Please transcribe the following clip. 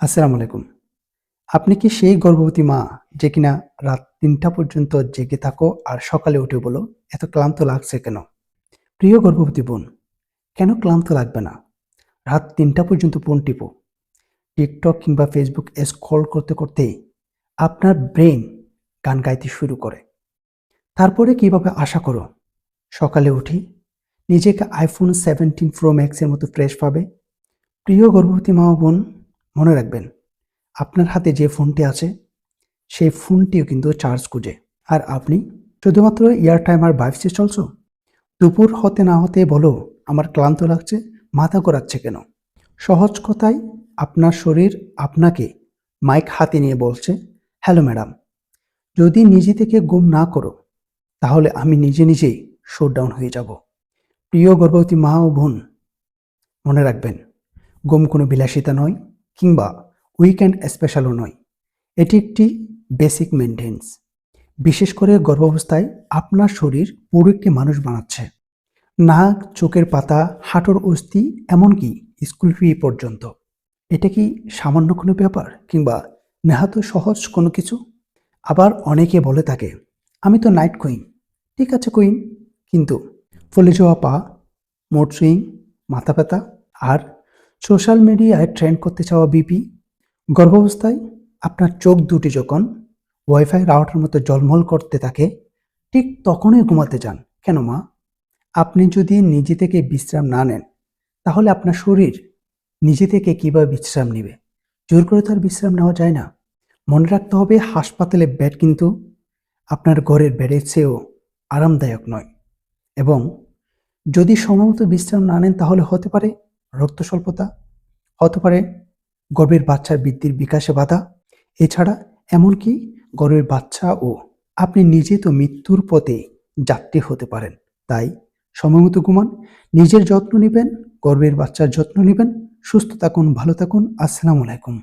আসসালামু আলাইকুম। আপনি কি সেই গর্ভবতী মা যে কিনা রাত তিনটা পর্যন্ত জেগে থাকো আর সকালে উঠে বলো, এত ক্লান্ত লাগছে কেন? প্রিয় গর্ভবতী বোন, কেন ক্লান্ত লাগবে না? রাত তিনটা পর্যন্ত ফোন টিপো। টিকটক কিংবা ফেসবুক স্ক্রল করতে করতে আপনার ব্রেন গান গাইতে শুরু করে। তারপরে কীভাবে আশা করো? সকালে উঠি, নিজেকে আইফোন সেভেন্টিন প্রো ম্যাক্সের মতো ফ্রেশ পাবে। প্রিয় গর্ভবতী মা বোন মনে রাখবেন, আপনার হাতে যে ফোনটি আছে, সেই ফোনটিও কিন্তু চার্জ খুঁজে। আর আপনি শুধুমাত্র ইয়ার টাইম আর ভাইভসে চলছো? দুপুর হতে না হতে বলো, আমার ক্লান্ত লাগছে, মাথা করাচ্ছে কেন? সহজ কথায় আপনার শরীর আপনাকে মাইক হাতে নিয়ে বলছে, হ্যালো ম্যাডাম, যদি নিজে থেকে গুম না করো, তাহলে আমি নিজে নিজেই শোডাউন হয়ে যাব। প্রিয় গর্ভবতী মা ও বোন, মনে রাখবেন গুম কোনো বিলাসিতা নয়। কিংবা উইকেন্ড স্পেশালও নয়। এটি একটি বেসিক মেনটেন্স বিশেষ করে গর্ভাবস্থায় আপনার শরীর পুরো একটি মানুষ বানাচ্ছে। নাক, চোখের পাতা, হাঁটুর অস্থি, এমনকি স্কুল ফি পর্যন্ত। এটা কি সামান্য কোনো ব্যাপার কিংবা নেহাত সহজ কোনো কিছু? আবার অনেকে বলে থাকে, আমি তো নাইট কুইন ঠিক আছে কুইন কিন্তু ফুলে যাওয়া পা মোট সুইং মাথা ব্যথা আর সোশ্যাল মিডিয়ায় ট্রেন্ড করতে চাওয়া বিপি, গর্ভাবস্থায় আপনার চোখ দুটি যখন ওয়াইফাই রাউটার মতো জলমল করতে থাকে, ঠিক তখনই ঘুমাতে যান। কেন মা? আপনি যদি নিজে থেকে বিশ্রাম না নেন, তাহলে আপনার শরীর নিজে থেকে কীভাবে বিশ্রাম নেবে? জোর করে তো আর বিশ্রাম নেওয়া যায় না। মনে রাখতে হবে হাসপাতালে বেড কিন্তু আপনার ঘরের বেডের চেয়েও আরামদায়ক নয়। এবং যদি সময়মতো বিশ্রাম না নেন তাহলে হতে পারে রক্ত স্বল্পতা হতে পারে গর্ভের বাচ্চার বৃদ্ধির বিকাশে বাধা। এছাড়া এমনকি গর্ভের বাচ্চা ও আপনি নিজে তো মৃত্যুর পথে যাত্রী হতে পারেন, তাই সময়মতো ঘুমান, নিজের যত্ন নেবেন, গর্ভের বাচ্চার যত্ন নেবেন। সুস্থ থাকুন, ভালো থাকুন, আসসালামু আলাইকুম।